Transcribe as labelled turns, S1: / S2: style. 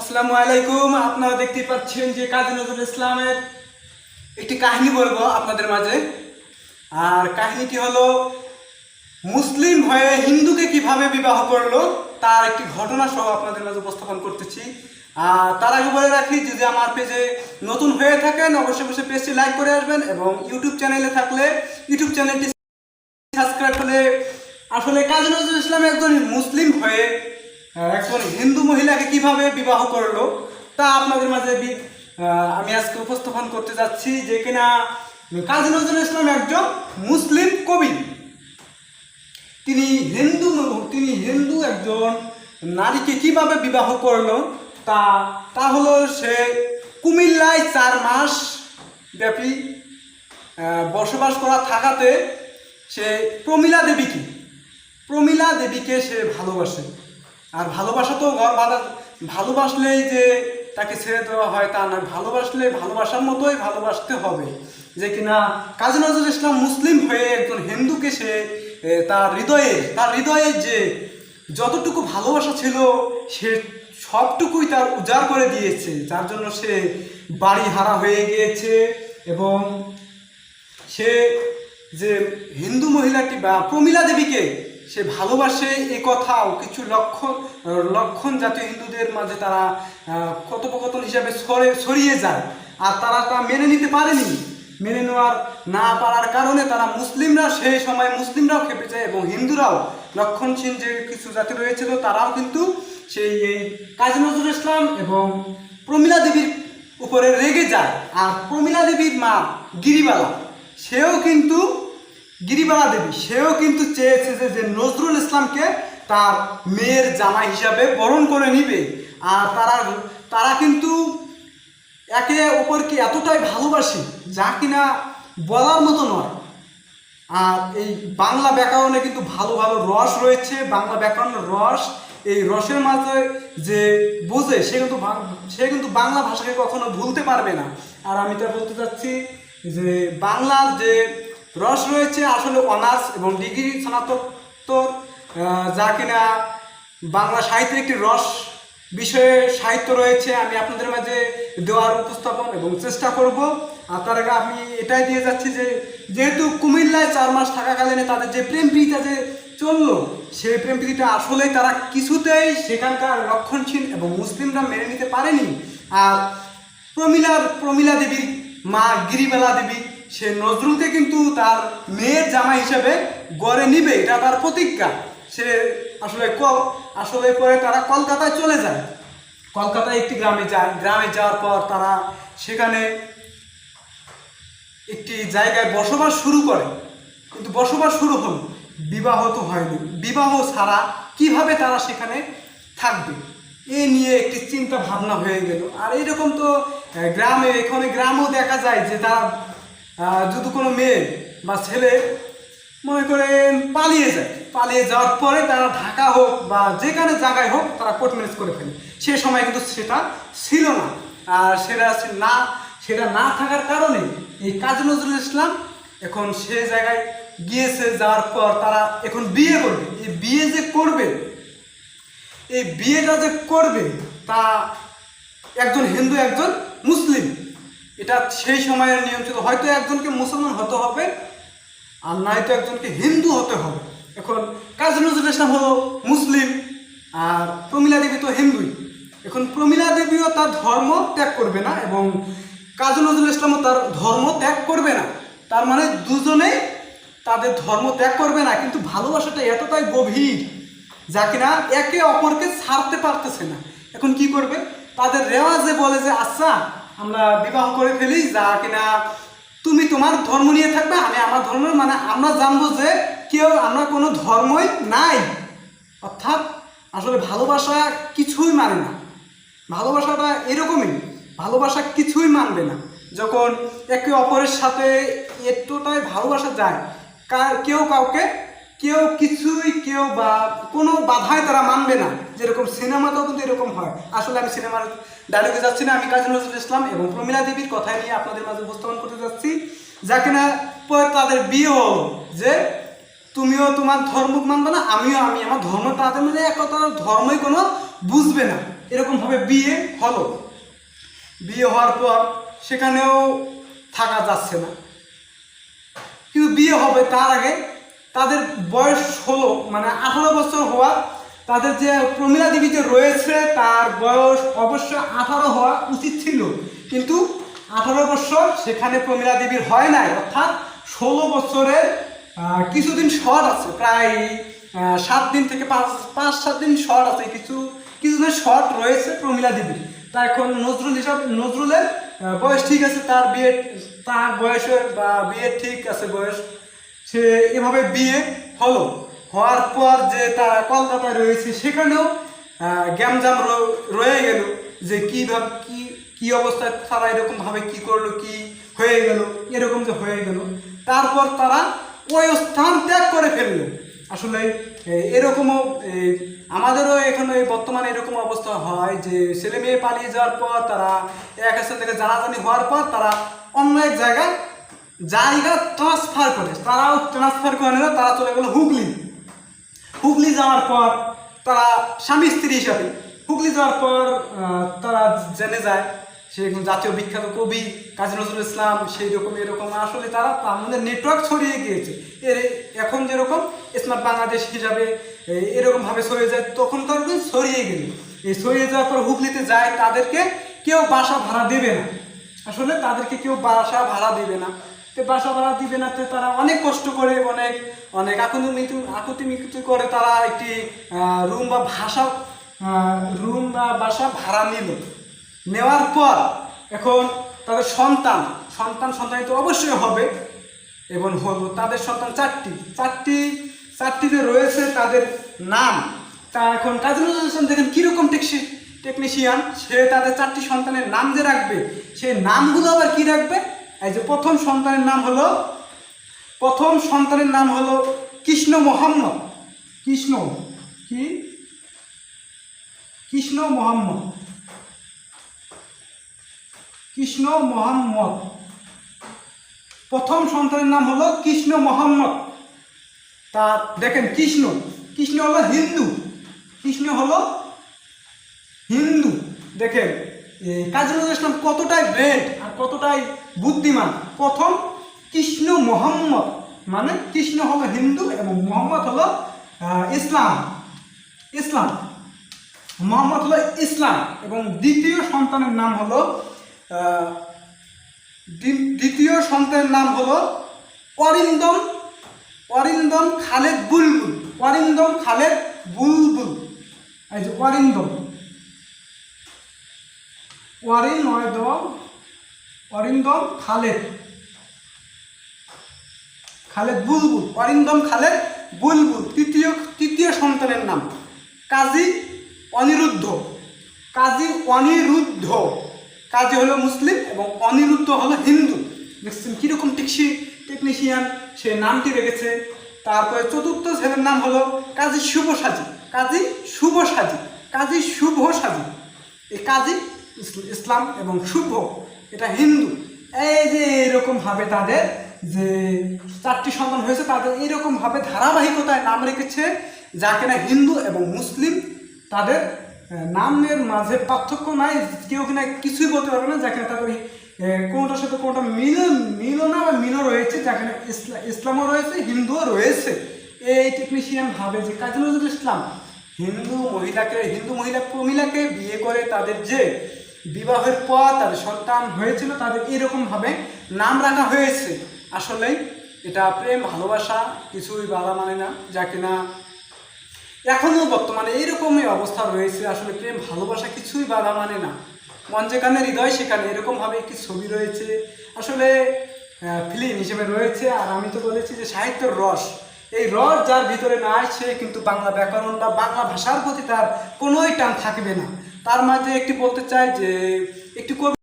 S1: আসসালামু আলাইকুম, আপনারা দেখতে পাচ্ছেন যে কাজী নজরুল ইসলামের একটি কাহিনী বলব আপনাদের মাঝে। আর কাহিনীটি হলো, মুসলিম হয়ে হিন্দুকে কীভাবে বিবাহ করল, তার একটি ঘটনা সহ আপনাদের মাঝে উপস্থাপন করতেছি। আর তার আগে বলে রাখি, যদি আমার পেজে নতুন হয়ে থাকেন, অবশ্যই অবশ্যই পেজটি লাইক করে আসবেন এবং ইউটিউব চ্যানেলে থাকলে ইউটিউব চ্যানেলটি সাবস্ক্রাইব করলে আসলে কাজী নজরুল ইসলাম একজন মুসলিম হয়ে একজন হিন্দু মহিলাকে কীভাবে বিবাহ করল, তা আপনাদের মাঝে আমি আজকে উপস্থাপন করতে যাচ্ছি যে কিনা কাজী নজরুল ইসলাম একজন মুসলিম কবি। তিনি হিন্দু তিনি হিন্দু একজন নারীকে কীভাবে বিবাহ করল, তা তা হলো সে কুমিল্লায় চার মাস ব্যাপী বসবাস করা থাকাতে সে প্রমীলা দেবীকে প্রমীলা দেবীকে সে ভালোবাসে। আর ভালোবাসা তো ঘর বাঁধা, ভালোবাসলেই যে তাকে ছেড়ে দেওয়া হয় তা না ভালোবাসলে ভালোবাসার মতোই ভালোবাসতে হবে। যে কিনা কাজী নজরুল ইসলাম মুসলিম হয়ে একজন হিন্দুকে সে তার হৃদয়ে তার হৃদয়ে যে যতটুকু ভালোবাসা ছিল, সে সবটুকুই তার উজাড় করে দিয়েছে। যার জন্য সে বাড়ি হারা হয়ে গিয়েছে এবং সে যে হিন্দু মহিলাটি বা প্রমীলা দেবীকে সে ভালোবাসে এ কথাও কিছু লক্ষণ লক্ষণ জাতীয় হিন্দুদের মাঝে তারা কথোপকথন হিসাবে সরে, ছড়িয়ে যায়। আর তারা তা মেনে নিতে পারেনি। মেনে নেওয়ার না পারার কারণে তারা মুসলিমরা সেই সময় মুসলিমরাও খেপে যায় এবং হিন্দুরাও লক্ষণশীল যে কিছু জাতি রয়েছিল তারাও কিন্তু সেই, এই কাজী নজরুল ইসলাম এবং প্রমীলা দেবীর উপরে রেগে যায়। আর প্রমীলা দেবীর মা গিরিবালা, সেও কিন্তু গিরিবালা দেবী, সেও কিন্তু চেয়েছে যে যে নজরুল ইসলামকে তার মেয়ের জামাই হিসাবে বরণ করে নিবে। আর তারা তারা কিন্তু একে অপরকে এতটাই ভালোবাসে, যা কিনা বলার মতো নয়। আর এই বাংলা ব্যাকরণে কিন্তু ভালো ভালো রস রয়েছে। বাংলা ব্যাকরণের রস, এই রসের মাঝে যে বোঝে, সে কিন্তু সে কিন্তু বাংলা ভাষাকে কখনো ভুলতে পারবে না। আর আমি তা বলতে চাচ্ছি যে বাংলার যে রস রয়েছে আসলে অনার্স এবং ডিগ্রি স্নাতকোত্তর যা কিনা বাংলা সাহিত্যের একটি রস বিষয়ে সাহিত্য রয়েছে, আমি আপনাদের মাঝে দেওয়ার উপস্থাপন এবং চেষ্টা করব। আর তার আগে আমি এটাই দিয়ে যাচ্ছি যে, যেহেতু কুমিল্লায় চার মাস থাকাকালীন তাদের যে প্রেম প্রীতিটা যে চলল, সেই প্রেম প্রীতিটা আসলেই তারা কিছুতেই সেখানকার রক্ষণশীল এবং মুসলিমরা মেনে নিতে পারেনি। আর প্রমীলার, প্রমিলা দেবীর মা গিরিবেলা দেবী সে নজরুলকে কিন্তু তার মেয়ের জামা হিসেবে গড়ে নিবে। এটা তার প্রতিজ্ঞা। সে আসলে ক- আসলে পরে তারা কলকাতায় চলে যায়। কলকাতায় একটি গ্রামে যায়। গ্রামে যাওয়ার পর তারা সেখানে একটি জায়গায় বসবাস শুরু করে। কিন্তু বসবাস শুরু হল, বিবাহ তো হয়নি। বিবাহ ছাড়া কীভাবে তারা সেখানে থাকবে? এ নিয়ে একটি চিন্তা ভাবনা হয়ে গেল। আর এইরকম তো গ্রামে, এখানে গ্রামেও দেখা যায় যে তারা যদি কোনো মেয়ে বা ছেলে মনে করেন পালিয়ে যায়, পালিয়ে যাওয়ার পরে তারা ঢাকা হোক বা যেখানে জায়গায় হোক তারা কোর্ট ম্যারেজ করে ফেলে। সে সময় কিন্তু সেটা ছিল না। আর সেটা না সেটা না থাকার কারণে এই কাজী নজরুল ইসলাম এখন সে জায়গায় গিয়েছে, যাওয়ার পর তারা এখন বিয়ে করবে। এই বিয়ে যে করবে, এই বিয়েটা যে করবে তা একজন হিন্দু, একজন মুসলিম। এটা সেই সময়ের নিয়ম ছিল। হয়তো একজনকে মুসলমান হতে হবে, আর নয়তো একজনকে হিন্দু হতে হবে। এখন কাজী নজরুল ইসলাম হলো মুসলিম, আর প্রমীলা দেবী তো হিন্দুই। এখন প্রমীলা দেবীও তার ধর্ম ত্যাগ করবে না এবং কাজী নজরুল ইসলামও তার ধর্ম ত্যাগ করবে না। তার মানে দুজনেই তাদের ধর্ম ত্যাগ করবে না, কিন্তু ভালোবাসাটা এতটাই গভীর যা কিনা একে অপরকে ছাড়তে পারতেছে না। এখন কি করবে? তাদের রেওয়াজে বলে যে আচ্ছা আমরা বিবাহ করে ফেলি, যা কিনা তুমি তোমার ধর্ম নিয়ে থাকবে, আমি আমার ধর্ম মানে আমরা জানব যে কেউ, আমরা কোনো ধর্মই নাই। অর্থাৎ আসলে ভালোবাসা কিছুই মানে না। ভালোবাসাটা এরকমই, ভালোবাসা কিছুই মানবে না। যখন একে অপরের সাথে এতটাই ভালোবাসা যায়, কা- কেউ কাউকে কেউ কিছুই কেউ বা কোনো বাধায় তারা মানবে না। যেরকম সিনেমাতেও কিন্তু এরকম হয়। আসলে আমি সিনেমার ডায়লগে যাচ্ছি না, আমি কাজী নজরুল ইসলাম এবং প্রমীলা দেবীর কথাই নিয়ে আপনাদের মাঝে উপস্থাপন করতে যাচ্ছি। যা কিনা তাদের বিয়ে হলো যে, তুমিও তোমার ধর্ম মানবে না, আমিও, আমি আমার ধর্ম, তাদের মধ্যে এক কথা ধর্মই কোনো বুঝবে না। এরকমভাবে বিয়ে হলো। বিয়ে হওয়ার পর সেখানেও থাকা যাচ্ছে না। কিন্তু বিয়ে হবে তার আগে তাদের বয়স হলো মানে আঠারো বছর হওয়া, তাদের যে প্রমীলা দেবী যে রয়েছে, তার বয়স অবশ্য আঠারো হওয়া উচিত ছিল। কিন্তু আঠারো বছর সেখানে প্রমীলা দেবীর হয় নাই, অর্থাৎ ষোলো বছরের কিছুদিন শর্ট আছে, প্রায় সাত দিন থেকে পাঁচ পাঁচ, সাত দিন শর্ট আছে, কিছু কিছুদিন শর্ট রয়েছে প্রমীলা দেবীর। তা এখন নজরুল হিসাব, নজরুলের বয়স ঠিক আছে, তার বিয়ে, তার বয়সের বা বিয়ের ঠিক আছে বয়স সে এভাবে বিয়ে হলো। হওয়ার পর যে তারা কলকাতায় রয়েছে, সেখানেও গ্যামজাম রয়ে গেল যে কীভাবে কি কি অবস্থায় তারা এরকম ভাবে কি করল, কি হয়ে গেল, এরকম যে হয়ে গেল। তারপর তারা ওই স্থান ত্যাগ করে ফেলল। আসলে এরকমও আমাদেরও এখানে বর্তমানে এরকম অবস্থা হয় যে ছেলে মেয়ে পালিয়ে যাওয়ার পর তারা এক স্থান থেকে জানাজানি হওয়ার পর তারা অন্য এক জায়গায় জায়গা ট্রান্সফার করে। তারাও ট্রান্সফার করে না তারা চলে গেলো হুগলি। হুগলি যাওয়ার পর তারা স্বামী স্ত্রী হিসাবে, হুগলি যাওয়ার পর তারা জেনে যায়। সে জাতীয় বিখ্যাত কবি, কাজী নজরুল ইসলাম, সেই রকম এরকম আসলে তারা মধ্যে নেটওয়ার্ক ছড়িয়ে গিয়েছে। এর এখন যেরকম স্মার্ট বাংলাদেশ হিসাবে এরকমভাবে ছড়িয়ে যায় তখন তার ছড়িয়ে গেল। এই ছড়িয়ে যাওয়ার পর হুগলিতে যায়, তাদেরকে কেউ বাসা ভাড়া দেবে না। আসলে তাদেরকে কেউ বাসা ভাড়া দেবে না। বাসা ভাড়া দিবে না, তো তারা অনেক কষ্ট করে, অনেক অনেক আকুতি মৃত্যু আকুতি মৃত্যু করে তারা একটি রুম বা ভাষা রুম বা বাসা ভাড়া নিল। নেওয়ার পর এখন তাদের সন্তান সন্তান সন্তান তো অবশ্যই হবে, এবং হলো তাদের সন্তান চারটি। চারটি, চারটিতে রয়েছে তাদের নাম। তা এখন কাজী নজরুল দেখেন কীরকম টেকসি টেকনিশিয়ান সে তাদের চারটি সন্তানের নাম যে রাখবে সেই নামগুলো আবার কি রাখবে? এই যে প্রথম সন্তানের নাম হলো, প্রথম সন্তানের নাম হলো কৃষ্ণ মোহাম্মদ। কৃষ্ণ কি? কৃষ্ণ মোহাম্মদ। কৃষ্ণ মোহাম্মদ। প্রথম সন্তানের নাম হলো কৃষ্ণ মোহাম্মদ। তা দেখেন, কৃষ্ণ। কৃষ্ণ হলো হিন্দু। কৃষ্ণ হলো হিন্দু। দেখেন কাজী নজরুল ইসলাম কতটাই ব্রেড কতটাই বুদ্ধিমান? প্রথম, কৃষ্ণ মোহাম্মদ। মানে কৃষ্ণ হলো হিন্দু এবং মোহাম্মদ হলো ইসলাম। ইসলাম। মোহাম্মদ হলো ইসলাম এবং দ্বিতীয় সন্তানের নাম হলো দ্বিতীয় সন্তানের নাম হলো অরিন্দম অরিন্দম খালেদ বুলবুল, অরিন্দম খালেদ বুলবুল। এই যে অরিন্দম। অরিন্দম অরিন্দম খালেদ। খালেদ বুলবুল। অরিন্দম খালেদ বুলবুল। তৃতীয় তৃতীয় সন্তানের নাম কাজী অনিরুদ্ধ। কাজী অনিরুদ্ধ। কাজী হলো মুসলিম এবং অনিরুদ্ধ হলো হিন্দু। দেখছেন কীরকম টেকসি টেকনিশিয়ান সে নামটি রেখেছে। তারপরে চতুর্থ ছেলের নাম হলো কাজী শুভ সাজি কাজী শুভ সাজি কাজী শুভ সাজি এই কাজী ইসলাম এবং শুভ। এটা হিন্দু। এই যে এরকম ভাবে তাদের যে চারটি সন্তান হয়েছে, তাদের এরকম ভাবে ধারাবাহিকতায় নাম রেখেছে, যা কিনা হিন্দু এবং মুসলিম, তাদের নামের মাঝে পার্থক্য নাই, কেউ কিনা কিছুই বলতে পারবে না, যা কিনা তাদের কোনটার সাথে কোনটা মিল মিলও না বা মিলও রয়েছে যেখানে ইসলা- ইসলামও রয়েছে, হিন্দুও রয়েছে। এই টেকনিশিয়ান ভাবে যে কাজী নজরুল ইসলাম হিন্দু মহিলাকে, হিন্দু মহিলা প্রমিলাকে বিয়ে করে তাদের যে বিবাহের পর তাদের সন্তান হয়েছিল, তাদের এরকমভাবে নাম রাখা হয়েছে। আসলে এটা প্রেম, ভালোবাসা কিছুই বাধা মানে না, যা কিনা এখনও বর্তমানে এইরকমই অবস্থা রয়েছে। আসলে প্রেম, ভালোবাসা কিছুই বাধা মানে না। মন যেখানে, হৃদয় সেখানে এরকমভাবে একটি ছবি রয়েছে। আসলে ফিল্ম হিসেবে রয়েছে। আর আমি তো বলেছি যে সাহিত্যের রস, এই রস যার ভিতরে না সে কিন্তু বাংলা ব্যাকরণ বা বাংলা ভাষার প্রতি তার কোনোই টান থাকবে না। তার মাঝে একটি বলতে চাই যে একটি কবি